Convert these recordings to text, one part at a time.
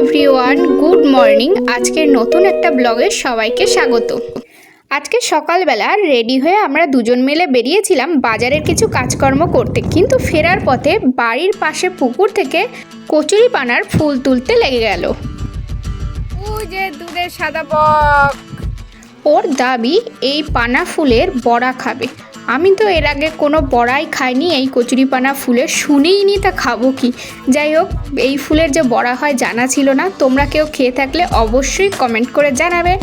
Everyone good morning আজকের নতুন একটা ব্লগে সবাইকে স্বাগত। আজকে সকালবেলা রেডি হয়ে আমরা দুজন মিলে বেরিয়েছিলাম বাজারের কিছু কাজকর্ম করতে, কিন্তু ফেরার পথে বাড়ির পাশে পুকুর থেকে কচুরি পানার ফুল তুলতে লেগে গেল। যে দুধের সাদা বক ওর দাবি, এই পানা ফুলের বড়া খাবে। আমি তো এর আগে কোনো বড়াই খাইনি, এই কচুরিপানা ফুলের শুনেই নি তা খাব কি? যাই হোক, এই ফুলের যে বড়া হয় জানা ছিল না, তোমরা কেউ খেয়ে থাকলে অবশ্যই কমেন্ট করে জানাবে।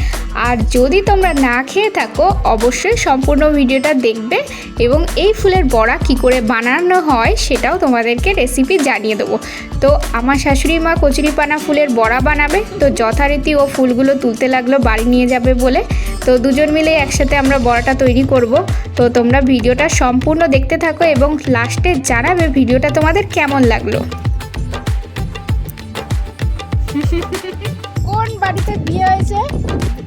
আর যদি তোমরা না খেয়ে থাকো, অবশ্যই সম্পূর্ণ ভিডিওটা দেখবে এবং এই ফুলের বড়া কি করে বানানো হয়, সেটাও তোমাদেরকে রেসিপি জানিয়ে দেবো। তো আমার শাশুড়ি মা কচুরিপানা ফুলের বড়া বানাবে, তো যথারীতি ও ফুলগুলো তুলতে লাগল, বাড়ি নিয়ে যাবে বলে। তো দুজন মিলে একসাথে আমরা বড়াটা তৈরি করব। তো তোমরা ভিডিওটা সম্পূর্ণ দেখতে থাকো এবং লাস্টে জানাবে ভিডিওটা তোমাদের কেমন লাগল। কোন বাড়িতে বিয়ে হয়েছে?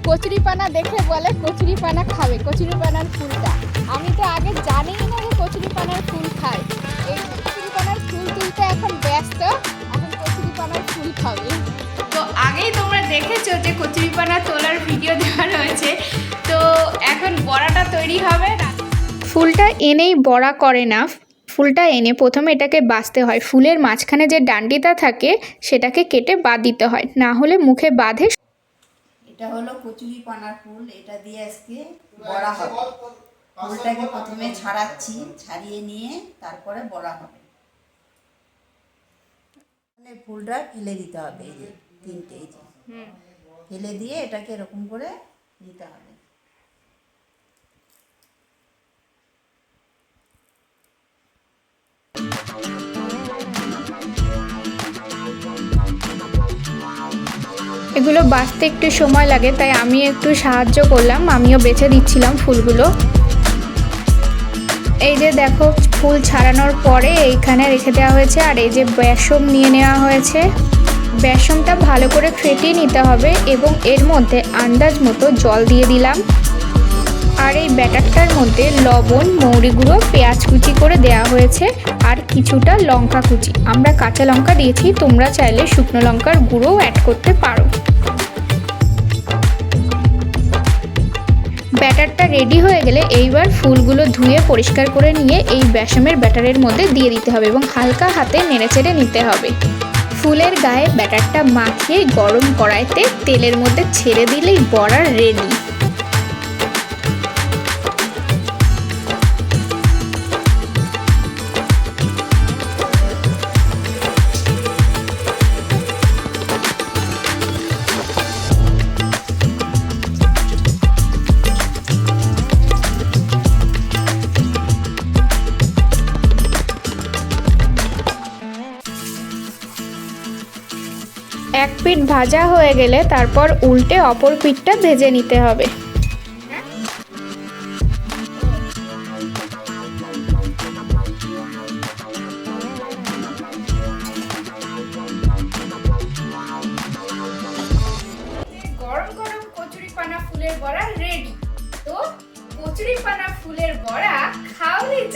কচুরি পানা দেখে বলে কচুরি পানা খাবে কচুরি পানার ফুলটা। আমি তো আগে জানিই না যে কচুরি পানার ফুল খায়। এই কচুরি পানার ফুল তুলতে এখন ব্যস্ত এখন কচুরি পানার ফুল খাবে। তো আগেই তোমরা দেখেছ যে কচুরিপানা তোলার ভিডিও দেওয়া রয়েছে তো এখন বড়াটা তৈরি হবে। ফুলটা এনেই বড়া করে না। ফুলটা এনে প্রথমে এটাকে বাঁচতে হয়। ফুলের মাঝখানে যে ডান্ডিটা থাকে সেটাকে কেটে বাদ দিতে হয়। না হলে মুখে বাঁধে। এটা হলো কচুরি পানার ফুল। এটা দিয়ে আজকে বড়া হবে। ফুলটাকে প্রথমে ছাড়াচ্ছি ছাড়িয়ে নিয়ে তারপরে বড়া হবে। তাহলে ফুলটা ফেলে দিতে হবে এই যে তিনটে এই যে। ফেলে দিয়ে এটাকে এরকম করে দিতে হবে। এগুলো বাঁচতে একটু সময় লাগে, তাই আমি একটু সাহায্য করলাম, আমিও বেছে দিচ্ছিলাম ফুলগুলো। এই যে দেখো, ফুল ছাড়ানোর পরে এইখানে রেখে দেওয়া হয়েছে, আর এই যে বেসম নিয়ে নেওয়া হয়েছে। বেসমটা ভালো করে ফেটিয়ে নিতে হবে এবং এর মধ্যে আন্দাজ মতো জল দিয়ে দিলাম। আর এই ব্যাটারটার মধ্যে লবণ মৌরি গুঁড়ো পেঁয়াজ কুচি করে দেওয়া হয়েছে আর কিছুটা লঙ্কা কুচি। আমরা কাঁচা লঙ্কা দিয়েছি, তোমরা চাইলে শুকনো লঙ্কার গুঁড়োও অ্যাড করতে পারো। ব্যাটারটা রেডি হয়ে গেলে এইবার ফুলগুলো ধুয়ে পরিষ্কার করে নিয়ে এই বেসমের ব্যাটারের মধ্যে দিয়ে দিতে হবে এবং হালকা হাতে নেড়েচেড়ে নিতে হবে। ফুলের গায়ে ব্যাটারটা মাখিয়ে গরম কড়াইতে তেলের মধ্যে ছেড়ে দিলেই বড়ার রেডি। এক পিঠ ভাজা হয়ে গেলে তারপর উল্টে অপর পিঠটা ভেজে নিতে হবে।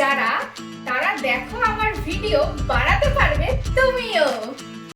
যারা, তারা দেখো আমার ভিডিও বাড়াতে পারবে তুমিও।